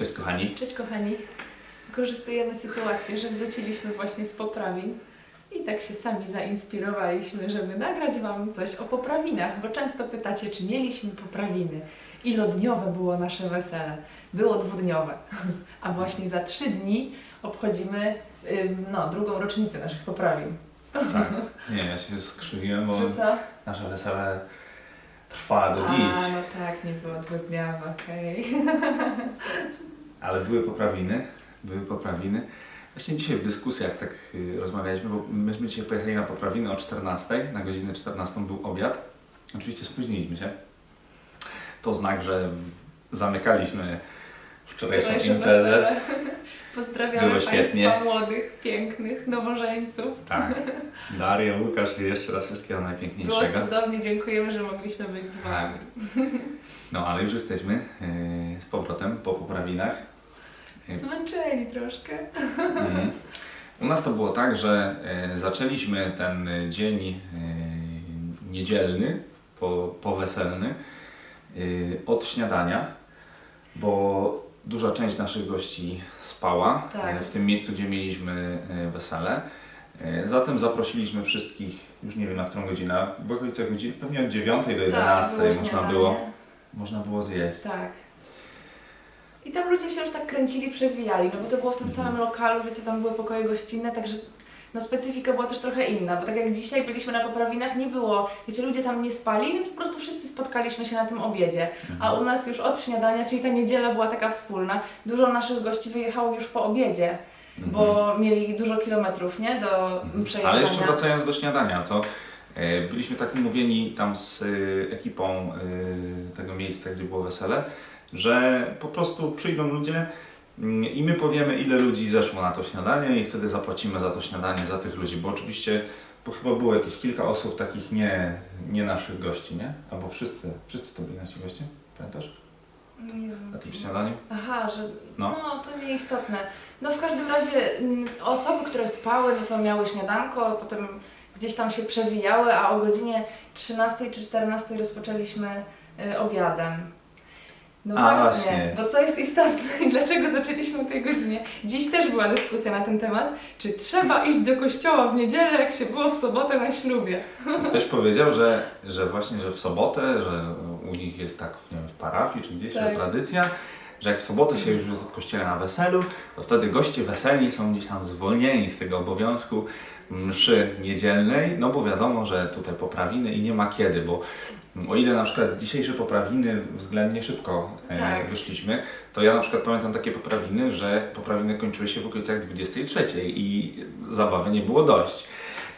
Cześć kochani. Cześć kochani. Wykorzystujemy sytuację, że wróciliśmy właśnie z poprawin i tak się sami zainspirowaliśmy, żeby nagrać Wam coś o poprawinach, bo często pytacie, czy mieliśmy poprawiny. Ilodniowe było nasze wesele? Było dwudniowe, a właśnie za trzy dni obchodzimy no, drugą rocznicę naszych poprawin. Tak. Nie, ja się skrzywiłem, bo Że co? nasze wesele trwa do A, dziś. no tak, nie było dwudniowe, okej. Ale były poprawiny, były poprawiny. Właśnie dzisiaj w dyskusjach tak y, rozmawialiśmy, bo myśmy dzisiaj pojechali na poprawiny o 14, na godzinę 14 był obiad. Oczywiście spóźniliśmy się. To znak, że zamykaliśmy wczorajszą imprezę. Pozdrawiamy Było świetnie. Państwa młodych, pięknych nowożeńców. Tak. Daria, Łukasz i jeszcze raz wszystkiego Było najpiękniejszego. cudownie, dziękujemy, że mogliśmy być z Wami. No ale już jesteśmy y, z powrotem po poprawinach. Y, Zmęczeni troszkę. Mhm. U nas to było tak, że e, zaczęliśmy ten e, dzień e, niedzielny, po, poweselny, e, od śniadania, bo duża część naszych gości spała Tak. e, w tym miejscu, gdzie mieliśmy e, wesele. E, Zatem zaprosiliśmy wszystkich, już nie wiem na którą godzinę, w okolicach godziny, pewnie od 9 do 11 Tak, można, było, można było zjeść. Tak. I tam ludzie się już tak kręcili, przewijali, no bo to było w tym Mhm. samym lokalu, wiecie, tam były pokoje gościnne, także no specyfika była też trochę inna, bo tak jak dzisiaj byliśmy na poprawinach, nie było, wiecie, ludzie tam nie spali, więc po prostu wszyscy spotkaliśmy się na tym obiedzie. A Mhm. u nas już od śniadania, czyli ta niedziela była taka wspólna, dużo naszych gości wyjechało już po obiedzie, bo mieli dużo kilometrów, nie, do Mhm. przejechania. Ale jeszcze wracając do śniadania, to e, byliśmy tak umówieni tam z e, ekipą e, tego miejsca, gdzie było wesele, że po prostu przyjdą ludzie i my powiemy, ile ludzi zeszło na to śniadanie i wtedy zapłacimy za to śniadanie, za tych ludzi, bo oczywiście bo chyba było jakieś kilka osób takich nie, nie naszych gości, nie? Albo wszyscy, wszyscy to byli nasi goście, pamiętasz? Nie wiem. Na tym śniadaniu? Aha, że no. No. to nieistotne. No w każdym razie mm, osoby, które spały, no to miały śniadanko, potem gdzieś tam się przewijały, a o godzinie 13 czy 14 rozpoczęliśmy y, obiadem. No A, właśnie, właśnie. bo co jest istotne i dlaczego zaczęliśmy o tej godzinie? Dziś też była dyskusja na ten temat, czy trzeba iść do kościoła w niedzielę, jak się było w sobotę na ślubie. Ktoś powiedział, że, że właśnie, że w sobotę, że u nich jest tak nie wiem, w parafii czy gdzieś Tak. ta tradycja, że jak w sobotę się już jest w kościele na weselu, to wtedy goście weselni są gdzieś tam zwolnieni z tego obowiązku mszy niedzielnej, no bo wiadomo, że tutaj poprawiny i nie ma kiedy, bo o ile na przykład dzisiejsze poprawiny względnie szybko e, Tak. wyszliśmy, to ja na przykład pamiętam takie poprawiny, że poprawiny kończyły się w okolicach 23 i zabawy nie było dość.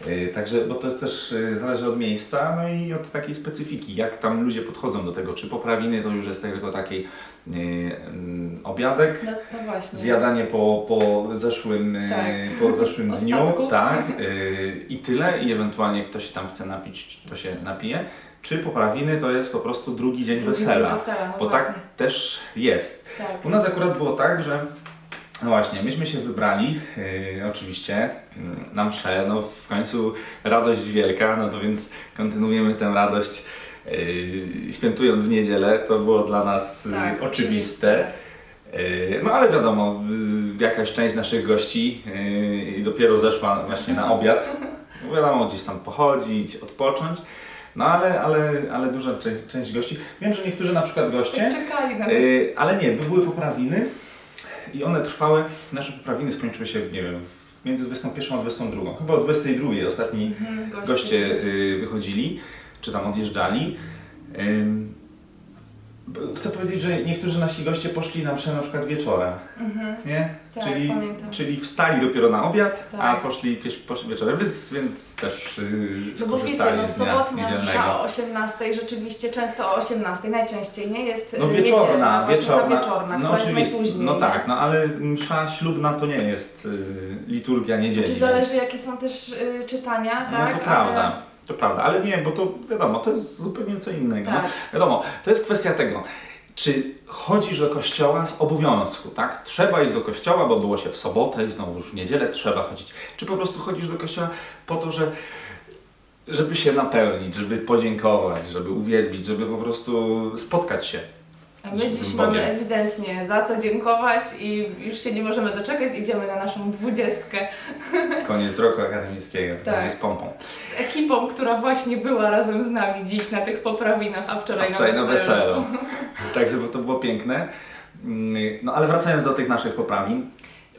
Yy, Także, bo to jest też yy, zależy od miejsca, no i od takiej specyfiki, jak tam ludzie podchodzą do tego, czy poprawiny to już jest tylko taki yy, mm, obiadek, No, no zjadanie po, po zeszłym, Tak. po zeszłym dniu, tak, i tyle, i ewentualnie ktoś się tam chce napić, to się napije, czy poprawiny to jest po prostu drugi dzień Drugi dzień wesela, wesela, no bo właśnie. tak też jest. Tak. U nas akurat było tak, że no właśnie, myśmy się wybrali, yy, oczywiście, yy, na mszę, no w końcu radość wielka, no to więc kontynuujemy tę radość yy, świętując niedzielę, to było dla nas yy, Tak, oczywiste. Yy, No ale wiadomo, yy, jakaś część naszych gości yy, dopiero zeszła właśnie na obiad. No Wiadomo, gdzieś tam pochodzić, odpocząć. No ale, ale, ale duża część, część gości. Wiem, że niektórzy na przykład goście. Czekali na nas. Yy, ale nie, by były poprawiny i one trwały, nasze poprawiny skończyły się, nie wiem, w, między 21 a 22. Chyba o 22 ostatni Mhm, goście yy, wychodzili, czy tam odjeżdżali. Chcę powiedzieć, że niektórzy nasi goście poszli na mszę na przykład wieczorem, Mhm. nie? Tak, czyli, pamiętam. czyli wstali dopiero na obiad, a Tak. poszli, piesz- poszli wieczorem, więc, więc też yy, No bo wiecie, skorzystali no z dnia sobotnia msza niedzielnego. o 18, rzeczywiście często o 18, najczęściej nie jest No y, wieczorna, właśnie wieczorna. Ta wieczorna, no która oczywiście, jest najpóźniej. no nie? tak, no ale msza ślubna to nie jest y, liturgia niedzieli. Czy zależy więc- jakie są też y, czytania, No tak? to prawda, to prawda, ale nie, bo to wiadomo, to jest zupełnie co innego. Ale, No, tak. wiadomo, to jest kwestia tego, czy chodzisz do kościoła z obowiązku, tak? Trzeba iść do kościoła, bo było się w sobotę i znowu już w niedzielę trzeba chodzić. Czy po prostu chodzisz do kościoła po to, że żeby się napełnić, żeby podziękować, żeby uwielbić, żeby po prostu spotkać się A my dziś Bogiem. mamy ewidentnie za co dziękować i już się nie możemy doczekać, idziemy na naszą dwudziestkę Koniec roku akademickiego, Tak. będzie z pompą. z ekipą, która właśnie była razem z nami dziś na tych poprawinach, a A wczoraj, wczoraj na weselu. weselu. Także bo to było piękne. Mm, No ale wracając do tych naszych poprawin,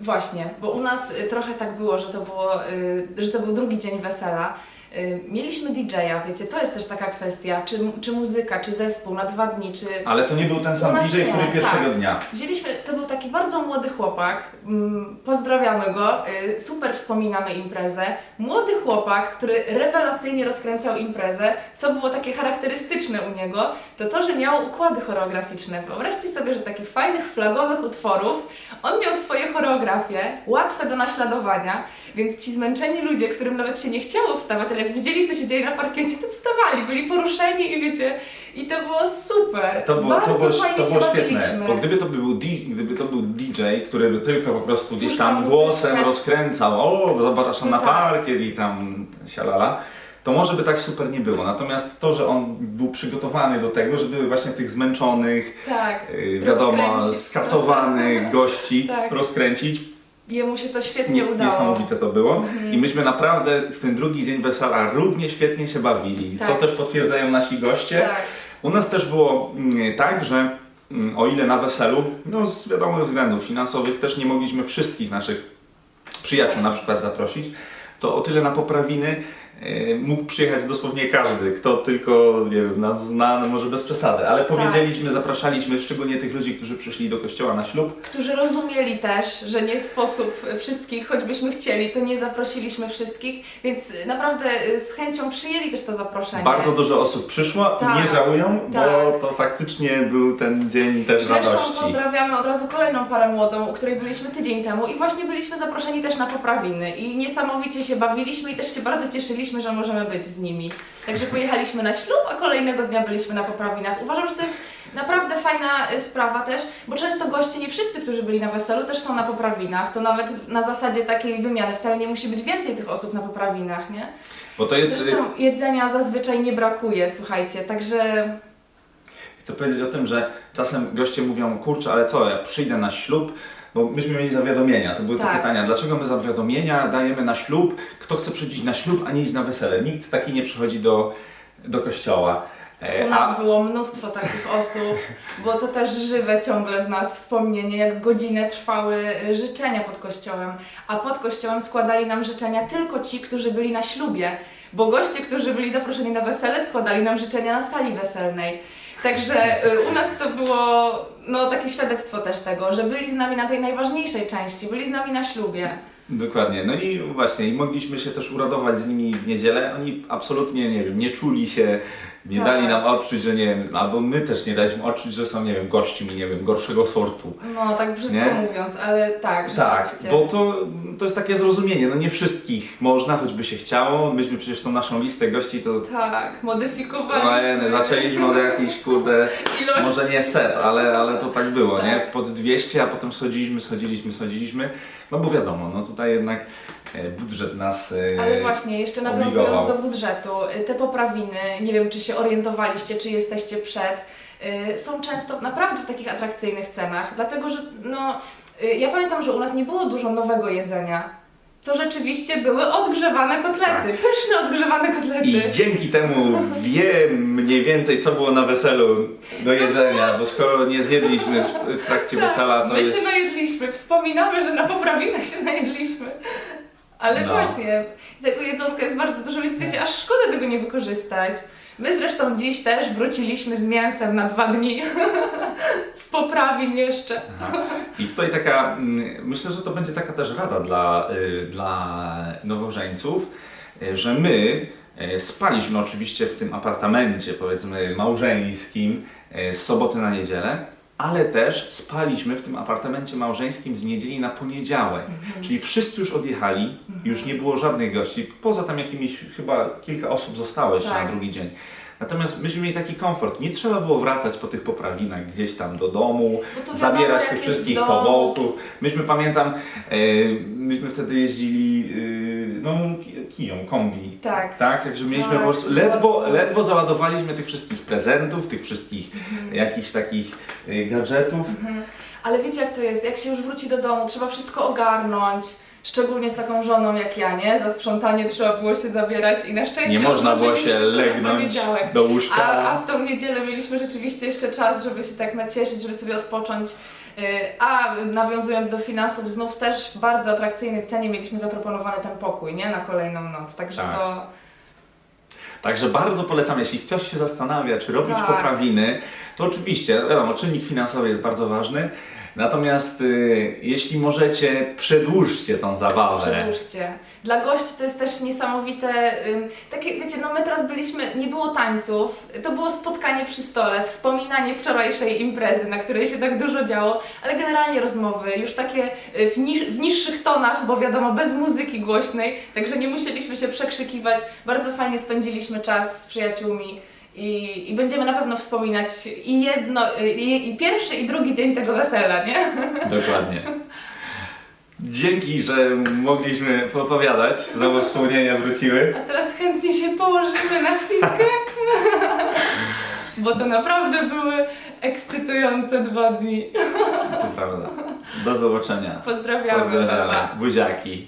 Właśnie, bo u nas y, trochę tak było, że to, było, y, że to był drugi dzień wesela. Y, Mieliśmy DJ-a, wiecie, to jest też taka kwestia, czy, czy muzyka, czy zespół na dwa dni, czy ale to nie był ten sam DJ, nie, który pierwszego tak. dnia. Wzięliśmy, to był taki bardzo młody chłopak, mm, pozdrawiamy go, y, super wspominamy imprezę. Młody chłopak, który rewelacyjnie rozkręcał imprezę, co było takie charakterystyczne u niego, to to, że miał układy choreograficzne. Wyobraźcie sobie, że takich fajnych, flagowych utworów, on miał swoje choreografie, łatwe do naśladowania, więc ci zmęczeni ludzie, którym nawet się nie chciało wstawać, ale jak widzieli, co się dzieje na parkiecie, to wstawali, byli poruszeni i wiecie, i to było super. To było, Bardzo to było, fajnie to się było świetne, bawiliśmy. bo gdyby to, był D, gdyby to był DJ, który by tylko po prostu gdzieś Puszczał tam muzykę. głosem rozkręcał, o zapraszam No na tak. parkiet i tam sialala, to może by tak super nie było. Natomiast to, że on był przygotowany do tego, żeby właśnie tych zmęczonych, Tak. yy, wiadomo, Rozkręcić. skacowanych gości Tak. rozkręcić, Jemu się to świetnie nie, udało. Mhm. niesamowite to było. I myśmy naprawdę w ten drugi dzień wesela równie świetnie się bawili, co Tak. też potwierdzają nasi goście. Tak. U nas też było mm, tak, że mm, o ile na weselu, no z wiadomych względów finansowych też nie mogliśmy wszystkich naszych przyjaciół na przykład zaprosić, to o tyle na poprawiny mógł przyjechać dosłownie każdy, kto tylko nie wiem, nas zna, no może bez przesady, ale powiedzieliśmy, zapraszaliśmy szczególnie tych ludzi, którzy przyszli do kościoła na ślub. Którzy rozumieli też, że nie sposób wszystkich, choćbyśmy chcieli, to nie zaprosiliśmy wszystkich, więc naprawdę y, z chęcią przyjęli też to zaproszenie. Bardzo dużo osób przyszło Tak, i nie żałują, bo tak. to faktycznie był ten dzień też Zresztą radości. pozdrawiamy od razu kolejną parę młodą, u której byliśmy tydzień temu i właśnie byliśmy zaproszeni też na poprawiny i niesamowicie się bawiliśmy i też się bardzo cieszyliśmy, że możemy być z nimi. Także pojechaliśmy na ślub, a kolejnego dnia byliśmy na poprawinach. Uważam, że to jest naprawdę fajna y, sprawa też, bo często goście, nie wszyscy, którzy byli na weselu, też są na poprawinach. To nawet na zasadzie takiej wymiany wcale nie musi być więcej tych osób na poprawinach, nie? Bo to jest... Zresztą jedzenia zazwyczaj nie brakuje, słuchajcie, także Chcę powiedzieć o tym, że czasem goście mówią, kurczę, ale co, ja przyjdę na ślub, bo myśmy mieli zawiadomienia, to były te Tak. pytania, dlaczego my zawiadomienia dajemy na ślub, kto chce przyjść na ślub, a nie iść na wesele. Nikt taki nie przychodzi do, do kościoła. E, U nas było mnóstwo takich osób, bo to też żywe ciągle w nas wspomnienie, jak godzinę trwały y, życzenia pod kościołem, a pod kościołem składali nam życzenia tylko ci, którzy byli na ślubie, bo goście, którzy byli zaproszeni na wesele, składali nam życzenia na sali weselnej. Także y, u nas to było no, takie świadectwo też tego, że byli z nami na tej najważniejszej części, byli z nami na ślubie. Dokładnie, no i właśnie, i mogliśmy się też uradować z nimi w niedzielę. Oni absolutnie, nie wiem, nie czuli się, nie Tak. dali nam odczuć, że nie wiem, albo my też nie daliśmy odczuć, że są, nie wiem, gośćmi, nie wiem, gorszego sortu. No, tak brzydko Nie? mówiąc, ale tak, Tak, bo to, to jest takie zrozumienie, no nie wszystkich można, choćby się chciało. Myśmy przecież tą naszą listę gości to Tak, modyfikowaliśmy. Ojej, zaczęliśmy od jakichś, kurde, ilości. może nie set, ale, ale to tak było, Tak. nie? Pod 200, a potem schodziliśmy, schodziliśmy, schodziliśmy. No bo wiadomo, no tutaj jednak e, budżet nas e, Ale właśnie, jeszcze nawiązując obligował. do budżetu, y, te poprawiny, nie wiem czy się orientowaliście, czy jesteście przed, są często naprawdę w takich atrakcyjnych cenach, dlatego że no, ja pamiętam, że u nas nie było dużo nowego jedzenia. To rzeczywiście były odgrzewane kotlety, Tak. pyszne odgrzewane kotlety. I dzięki temu wiem mniej więcej, co było na weselu do jedzenia, bo skoro nie zjedliśmy w, w trakcie Tak, wesela, to My jest... się najedliśmy, wspominamy, że na poprawinach się najedliśmy. Ale No. właśnie, tego jedzonka jest bardzo dużo, więc wiecie, aż szkoda tego nie wykorzystać. My zresztą dziś też wróciliśmy z mięsem na dwa dni. z poprawin jeszcze. I tutaj taka, mm, myślę, że to będzie taka też rada dla, y, dla nowożeńców, y, że my y, spaliśmy oczywiście w tym apartamencie, powiedzmy, małżeńskim z soboty na niedzielę, ale też spaliśmy w tym apartamencie małżeńskim z niedzieli na poniedziałek. Czyli wszyscy już odjechali, już nie było żadnych gości, poza tam jakimiś, chyba kilka osób zostało jeszcze Tak. na drugi dzień. Natomiast myśmy mieli taki komfort. Nie trzeba było wracać po tych poprawinach gdzieś tam do domu, zabierać tych wszystkich tobołków. Myśmy pamiętam, e, myśmy wtedy jeździli no, ki- kiją, kombi. Tak. Tak, także mieliśmy Tak, po prostu, ledwo, ledwo załadowaliśmy tych wszystkich prezentów, tych wszystkich jakichś takich y, gadżetów. Mhm. Ale wiecie jak to jest, jak się już wróci do domu, trzeba wszystko ogarnąć. Szczególnie z taką żoną jak ja, nie? Za sprzątanie trzeba było się zabierać i na szczęście Nie można było odłożyliśmy się to na legnąć poniedziałek. do łóżka. A, a w tą niedzielę mieliśmy rzeczywiście jeszcze czas, żeby się tak nacieszyć, żeby sobie odpocząć. Yy, A nawiązując do finansów, znów też w bardzo atrakcyjnej cenie mieliśmy zaproponowany ten pokój, nie? Na kolejną noc. Także Tak. to Także bardzo polecam, jeśli ktoś się zastanawia, czy robić Tak. poprawiny, to oczywiście, wiadomo, czynnik finansowy jest bardzo ważny. Natomiast y, jeśli możecie, przedłużcie tą zabawę. Przedłużcie. Dla gości to jest też niesamowite. ym, Takie, wiecie, no my teraz byliśmy, nie było tańców, to było spotkanie przy stole, wspominanie wczorajszej imprezy, na której się tak dużo działo, ale generalnie rozmowy, już takie y, w, w niższych tonach, bo wiadomo, bez muzyki głośnej, także nie musieliśmy się przekrzykiwać. Bardzo fajnie spędziliśmy czas z przyjaciółmi. I, I będziemy na pewno wspominać i jedno, i, i pierwszy, i drugi dzień tego wesela, nie? Dokładnie. Dzięki, że mogliśmy poopowiadać. Znowu wspomnienia wróciły. A teraz chętnie się położymy na chwilkę. Bo to naprawdę były ekscytujące dwa dni. To prawda. Do zobaczenia. Pozdrawiamy, Pozdrawiamy. Buziaki.